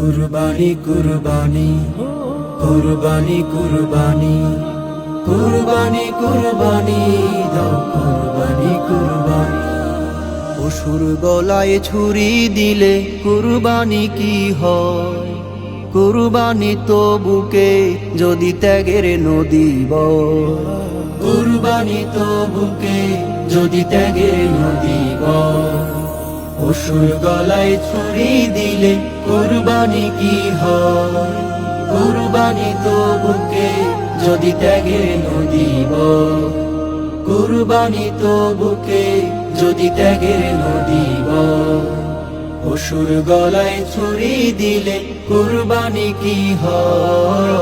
কুরবানি কুরবানি কুরবানি কুরবানি কুরবানি কুরবানি দাও কুরবানি কুরবানি। পশুর গলায় ছুরি দিলে কুরবানি কি হয়? কুরবানি তো বুকে যদি ত্যাগের নদী কুরবানি তো বুকে যদি ত্যাগে নদী পশুর গলায় ছুরি দিলে কুরবানি কি হয়? কুরবানি তো বুকে যদি ত্যাগে নদী কুরবানি তো বুকে যদি ত্যাগে নদী পশুর গলায় ছুরি দিলে কুরবানি কি হয়?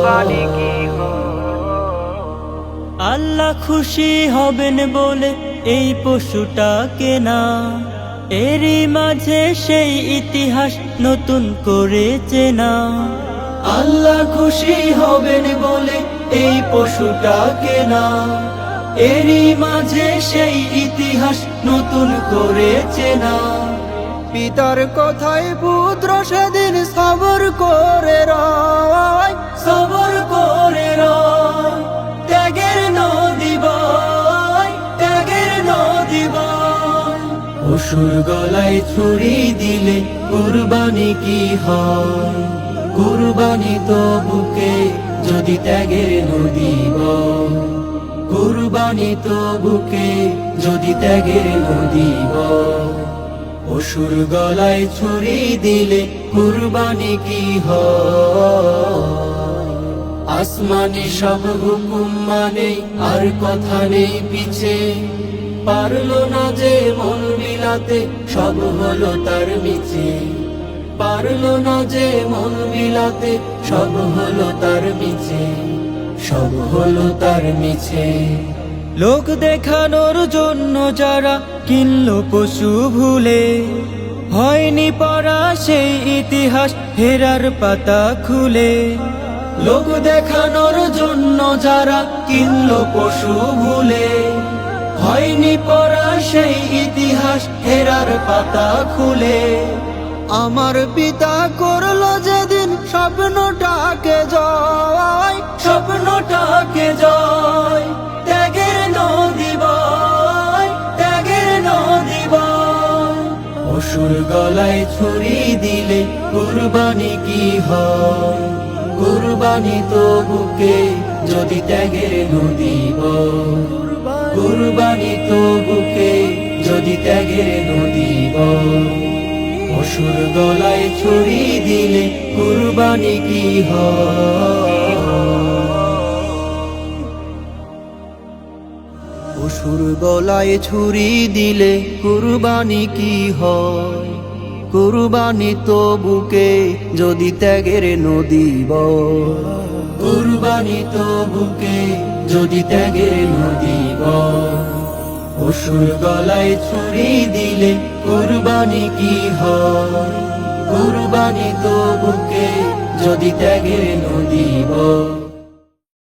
আল্লাহ খুশি হবেন বলে এই পশুটা কেনা। এরই মাঝে সেই ইতিহাস নতুন করে চেনা। আল্লাহ খুশি হবেন বলে এই পশুটা কেনা। এরই মাঝে সেই ইতিহাস নতুন করে চেনা। পিতার কথায় পুত্র সেদিন পশুর গলায় ছুরি দিলে কুরবানি কি হয়? কুরবানি তো বুকে যদি ত্যাগের নদী কুরবানি তো বুকে যদি ত্যাগের নদী পশুর গলায় ছুরি দিলে কুরবানি কি আসমানি সব হুকুম মানে আর কথা নেই পিছে। পারল না যে মন মিলাতে, সব হলো তার মিছে। পারল না যে মন মিলাতে, সব হলো তার মিছে। সব হলো তার মিছে। লোক দেখানোর জন্য যারা কিনলো পশু ভুলে, হয়নি পড়া সেই ইতিহাস হেরার পাতা খুলে। লোক দেখানোর জন্য যারা কিনলো পশু ভুলে হয়নি পড়া সেই ইতিহাস, হেরার পাতা খুলে। আমার পিতা করল যেদিন স্বপ্নটাকে জয় স্বপ্নটাকে জয়, ত্যাগের নদী বয়, ত্যাগের নদী পশুর গলায় ছুরি দিলে কুরবানি কি হয়? কুরবানি তো বুকে যদি ত্যাগের নদী বয়। কুরবানি তো বুকে যদি ত্যাগের নদী পশুর গলায় ছুরি দিলে কুরবানি কি হয়? পশুর গলায় ছুরি দিলে কুরবানি কি হয়? কুরবানি তো বুকে যদি ত্যাগের নদী বয় তো বুকে যদি ত্যাগের নদী পশুর গলায় ছুরি দিলে কুরবানি কি হয়? কুরবানি তো বুকে যদি ত্যাগের নদী